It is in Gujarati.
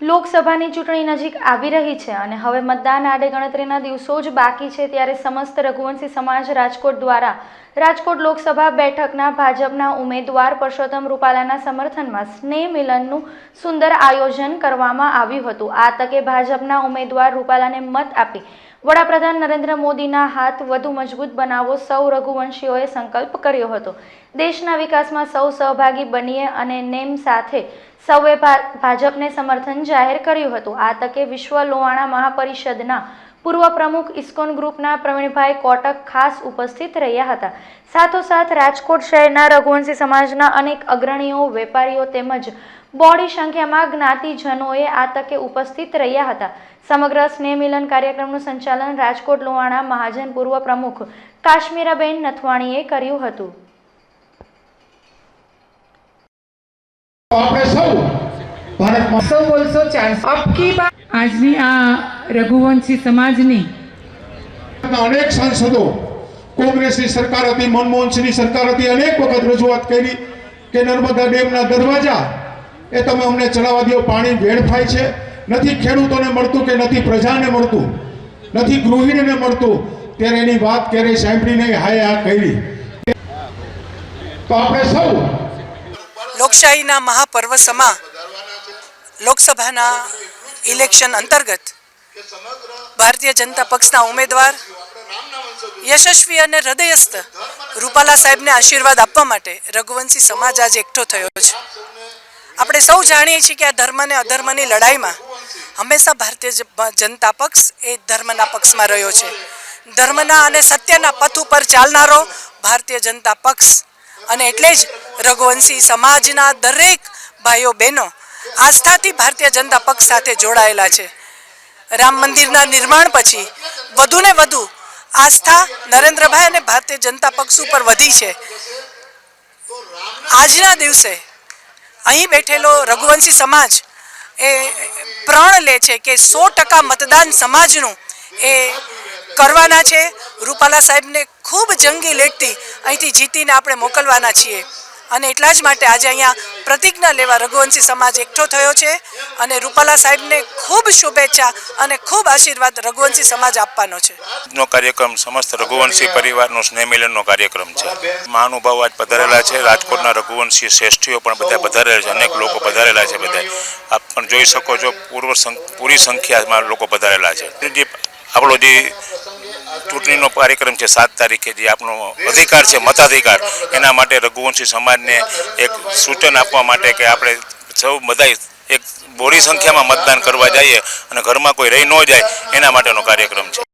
લોકસભાની ચૂંટણી નજીક આવી રહી છે અને હવે મતદાન આડે ગણતરીના દિવસો જ બાકી છે ત્યારે સમસ્ત રઘુવંશી સમાજ રાજકોટ દ્વારા, રાજકોટ લોકસભા બેઠકના ભાજપના ઉમેદવાર પરસોત્તમ રૂપાલાના સમર્થનમાં સ્નેહ મિલનનું સુંદર આયોજન કરવામાં આવ્યું હતું. આ તકે ભાજપના ઉમેદવાર રૂપાલાને મત આપી વડાપ્રધાન નરેન્દ્ર મોદીના હાથ વધુ મજબૂત બનાવવો સૌ રઘુવંશીઓએ સંકલ્પ કર્યો હતો. દેશના વિકાસમાં સૌ સહભાગી બનીએ અને નેમ સાથે સૌએ ભાજપને સમર્થન જાહેર કર્યું હતું. આ તકે વિશ્વ લોહાણા મહાપરિષદના પૂર્વ પ્રમુખ ઇસ્કોન ગ્રુપના પ્રવીણભાઈ કોટક ખાસ ઉપસ્થિત રહ્યા હતા. સાથોસાથ રાજકોટ શહેરના રઘુવંશી સમાજના અનેક અગ્રણીઓ, વેપારીઓ તેમજ બોડી સંખ્યામાં જ્ઞાતિજનોએ આ તકે ઉપસ્થિત રહ્યા હતા. સમગ્ર સ્નેહ મિલન કાર્યક્રમનું સંચાલન રાજકોટ લોહાણા મહાજન પૂર્વ પ્રમુખ કાશ્મીરાબેન નથવાણીએ કર્યું હતું. આપણે સૌ ભારતમાં સો બોલશો ચારસો. અબકી બાર આજની આ રઘુવંશી સમાજની અનેક સાંસદો કોંગ્રેસની સરકાર હતી મનમોહનસિંહની સરકાર હતી અનેક વખત રજૂઆત કરી કે નર્મદા ડેમના દરવાજા એ તમે અમને ચલાવવા દો પાણી વેડફાય છે. નથી ખેડૂતોને મળતું કે નથી પ્રજાને મળતું નથી ગૃહિણીને મળતું ત્યારે એની વાત ક્યારેય સાંભળી નહીં હાય આ કરી તો આપણે સૌ લોકશાહીના મહાપર્વ સમા લોકસભાના ઇલેક્શન અંતર્ગત ભારતીય જનતા પક્ષના ઉમેદવાર યશસ્વી અને હૃદયસ્થ રૂપાલા સાહેબને આશીર્વાદ આપવા માટે રઘુવંશી સમાજ આજ એકઠો થયો છે. આપણે સૌ જાણીએ છીએ કે આ ધર્મ અને અધર્મની લડાઈમાં હંમેશા ભારતીય જનતા પક્ષ એ ધર્મના પક્ષમાં રહ્યો છે. ધર્મના અને સત્યના પથ ઉપર ચાલનારો ભારતીય જનતા પક્ષ અને એટલે જ રઘુવંશી સમાજના દરેક ભાઈઓ બહેનો આસ્થાથી ભારતીય જનતા પક્ષ સાથે જોડાયેલા છે. રામ મંદિરના નિર્માણ પછી વધુને વધુ આસ્થા નરેન્દ્રભાઈ અને ભારતીય જનતા પક્ષ ઉપર વધી છે. આજના દિવસે અહીં બેઠેલો રઘુવંશી સમાજ એ પ્રણ લે છે કે સો ટકા મતદાન સમાજનું એ કરવાના છે. રૂપાલા સાહેબને ખૂબ જંગી લેટથી અહીંથી જીતીને આપણે મોકલવાના છીએ. અને એટલા જ માટે આજે અહીંયા પ્રતિજ્ઞા લેવા રઘુવંશી સમાજ એકઠો થયો છે અને રૂપાલા સાહેબને ખૂબ શુભેચ્છા અને ખૂબ આશીર્વાદ રઘુવંશી સમાજ આપવાનો છે. નો કાર્યક્રમ સમસ્ત રઘુવંશી પરિવારનો સ્નેહમિલનનો કાર્યક્રમ છે. મહાનુભાવો આજ પધારેલા છે. રાજકોટના રઘુવંશી શ્રેષ્ઠીઓ પણ બધા પધારેલા છે. અનેક લોકો પધારેલા છે બધા. આપ પણ જોઈ શકો છો પૂર્વ પૂરી સંખ્યામાં લોકો પધારેલા છે. જે આપણો જે ચૂંટણીનો કાર્યક્રમ છે, સાત તારીખે જે આપણો અધિકાર છે, મતાધિકાર, એના માટે રઘુવંશી સમાજને એક સૂચન આપવા માટે કે આપણે સૌ બધા એક બોરી સંખ્યામાં મતદાન કરવા જઈએ અને ઘરમાં કોઈ રહી ન જાય, એના માટેનો કાર્યક્રમ છે.